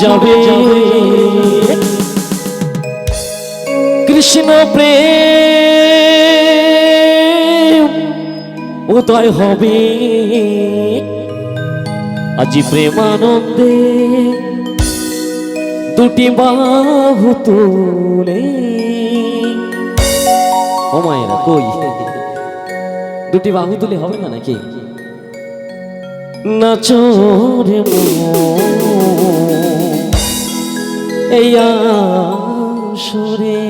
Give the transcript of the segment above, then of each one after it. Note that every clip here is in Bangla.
যাবে। কৃষ্ণ প্রেম উদয় হবে। আজি প্রেমানন্দে দুটি বাহু তুলে। ও কই? দুটি বাহু তুলে হবে না নাকি? নাচরে এই আসরে।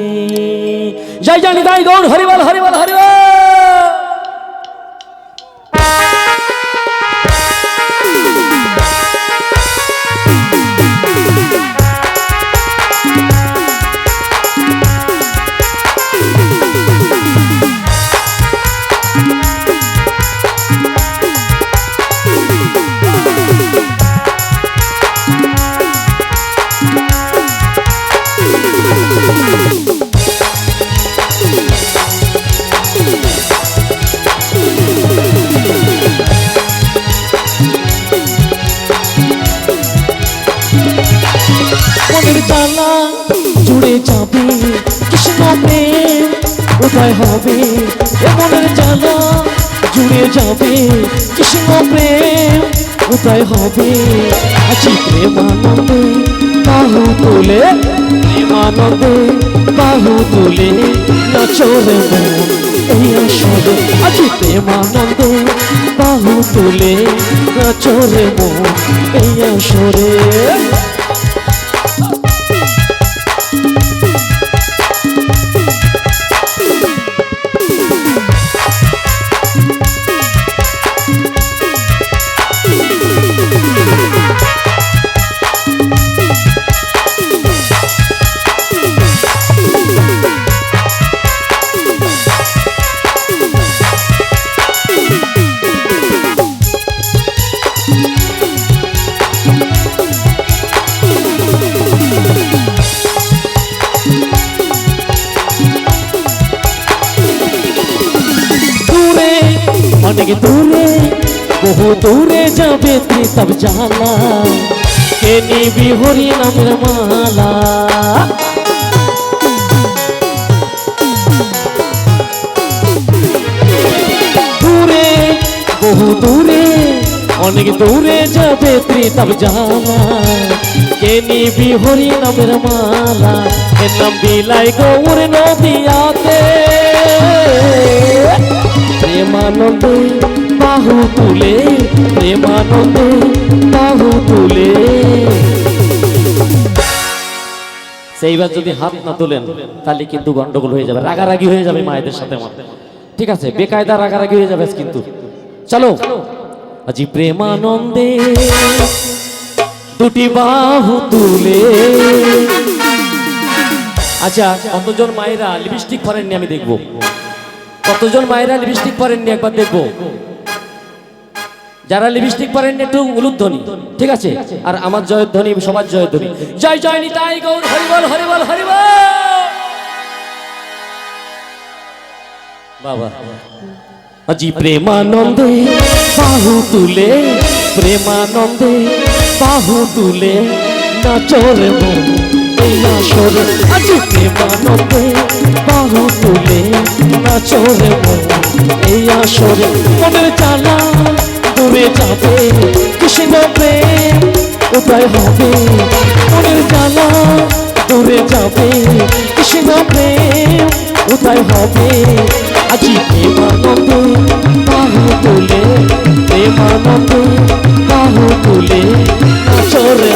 জয় জানি তাই গৌর হরিবল হরিবল হরিবল হবে এ মনের জ্বালা জুড়ে যাবে, কৃষ্ণ প্রেম উদয় হবে? আজি প্রেমানন্দে, বাহু তুলে, প্রেমানন্দে, বাহু তুলে নাচরে এই আসরে। আজি প্রেমানন্দে, বাহু তুলে নাচরে এই আসরে। দূরে যাবে তব জানা কে নিবি হরি নামের মালা দূরে বহু দূরে অনেক দূরে যাবে তব জানা কে নিবি হরি নামের মালা এ নাম বিলাই গৌর নদিয়াতে প্রেমানন্দে বাহু তুলে, প্রেমানন্দে বাহু তুলে। সেইবার যদি হাত না তোলেন, তাহলে কিন্তু গন্ডগোল হয়ে যাবে, রাগারাগি হয়ে যাবে মায়েদের সাথে ঠিক আছে, বেকায়দা রাগারাগি হয়ে যাবে কিন্তু। চলো, আজি প্রেমানন্দে দুটি বাহু তুলে। আচ্ছা কতজন মায়েরা লিপস্টিক পরেননি আমি দেখব? কতজন মায়েরা লিপস্টিক পরেননি একবার দেখব? যারা লিপস্টিক পরেননি একটু উলুধ্বনি ঠিক আছে? আর আমার জয়ধ্বনি সবার জয়ধ্বনি জয় জয় নিতাই গৌর হরিবল হরিবল হরিবল বাবা। আজি প্রেমানন্দে বাহু তুলে, প্রেমানন্দে বাহু তুলে, নাচরে আসরে আজি প্রেমানন্দে বাহু তুলে, নাচরে এই আসরে। মনের জ্বালা দূরে যাবে কৃষ্ণ প্রেম উদয় হবে। মনের জ্বালা দূরে যাবে। কৃষ্ণ প্রেম উদয় হবে। আজি প্রেমানন্দে বাহু তুলে, প্রেমানন্দে বাহু তুলে নাচরে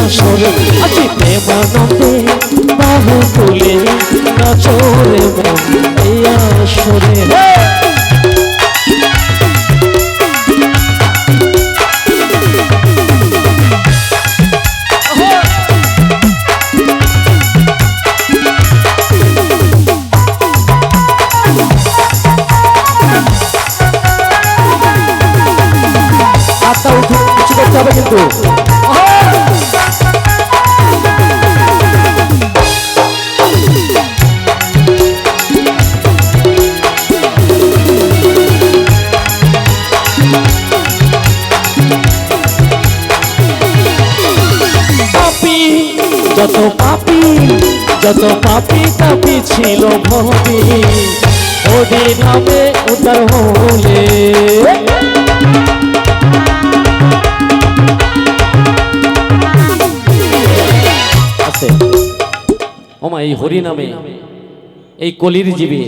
আসরে। আজি প্রেমানন্দে বাহু তুলে নাচরে হবে কিন্তু। যত পাপি যত পাপি তাপি ছিল ভবি ওদের নামে উদ্ধার হলে। আছে। এই হরি নামে এই কলির জীবে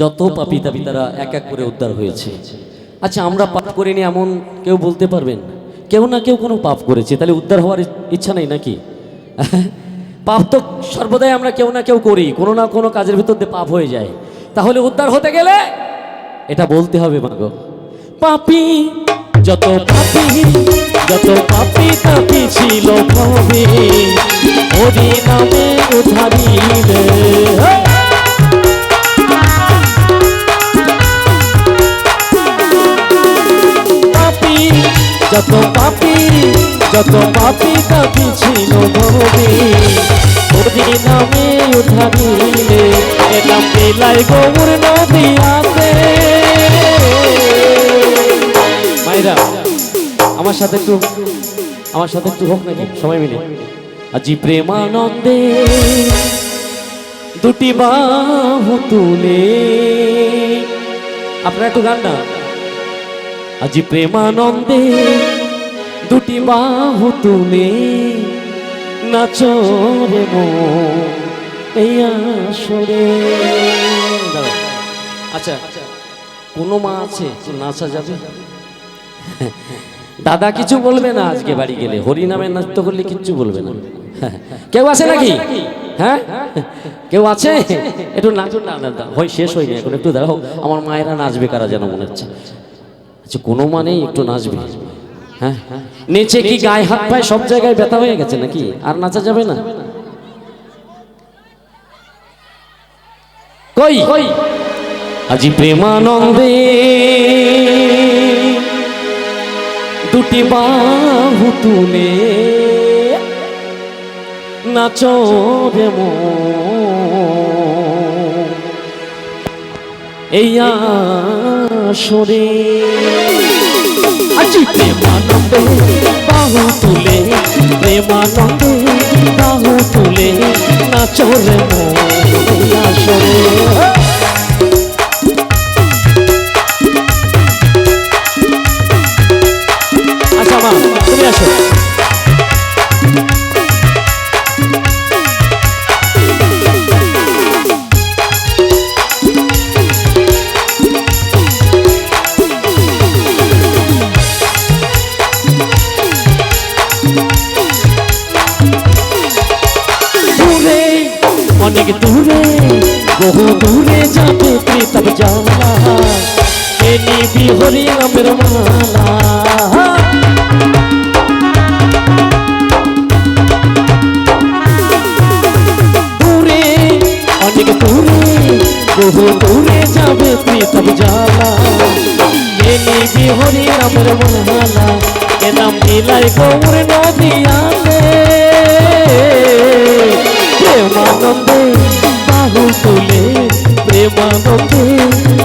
যত পাপি তাপি তারা এক এক করে উদ্ধার হয়েছে। আচ্ছা আমরা পাপ করিনি এমন কেউ বলতে পারবেন? কেউ না কেউ কোনো পাপ করেছে, তাহলে উদ্ধার হওয়ার ইচ্ছা নেই নাকি? পাপ তো সর্বদাই আমরা কেউ না কেউ করি, কোনো না কোনো কাজের ভিতর দিয়ে পাপ হয়ে যায়। তাহলে উদ্ধার হতে গেলে এটা বলতে হবে মাগো পাপি যত পাপি যত পাপি তাপি ছিল ভবে হরি নামে উদ্ধারিলে পাপি, যত পাপি যত পাপি তাপি ছিল ভবে হরি নামে উদ্ধারিলে এলাম পেলাই গৌর নদিয়াতে মায়েরা আমার সাথে একটু, আমার সাথে একটু হোক নাকি? সবাই মিলে। আজি প্রেমানন্দে দুটি বাহু তুলে। আপনারা একটু গান না? আজি প্রেমানন্দে দুটি বাহু তুলে। নাচো রে মো এই। আচ্ছা কোনো মা আছে নাচা যাবে? দাদা কিছু বলবে না আজকে বাড়ি গেলে? হরি নামে নৃত্য করলে কিচ্ছু বলবে না। কেউ আছে নাকি? হ্যাঁ? কেউ আছে? একটু নাচুন না দাদা হয় শেষ হয়নি এখন। একটু দেখো আমার মায়েরা নাচবে কারা যেন মনে হচ্ছে। আচ্ছা কোনো মানেই একটু নাচবে। হ্যাঁ? নেচে কি গায়ে হাত পায়ে সব জায়গায় ব্যথা হয়ে গেছে নাকি? আর নাচা যাবে না? কই? আজি প্রেমানন্দে দুটি বাহু তুলে নাচো রে। এই আসরে আজি প্রেমানন্দে বাহু তুলে প্রেমানন্দে বাহু তুলে নাচো রে আসরে প্রীতম জানা এ নিবি হরি নামের মালা। দূরে, অনেক দূরে, বহু দূরে যাবে প্রীতম জানা এ নিবি হরি নামের মালা, এ নাম মিলাই গৌর নদিয়াতে প্রেমানন্দে বাহু তুলে প্রেমানন্দে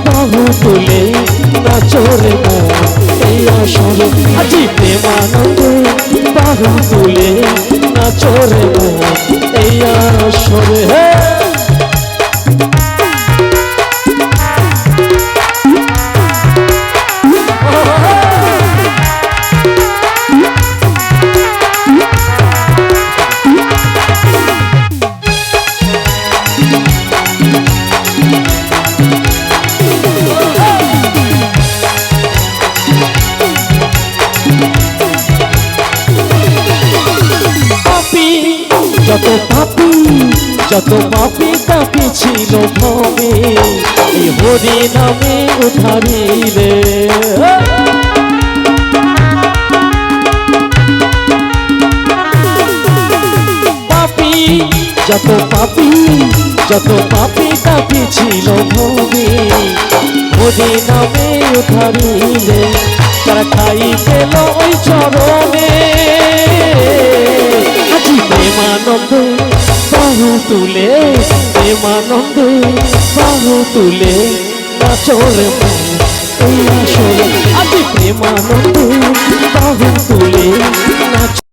বাহু তুলে নাচরে মন এই আসরে আজি প্রেমানন্দে বাহু যত পাপি তাপি ছিল ভবে এই হরি নামে উঠারিলে। পাপি, যত পাপি যত পাপি তাপি ছিল ভবে হরি নামে উঠারিলে। তারা খাই গেল ওই চরণে। আজি প্রেমানন্দে তুলে প্রেমানন্দে বাহু তুলে নাচরে আসরে আজি প্রেমানন্দে বাহু তুলে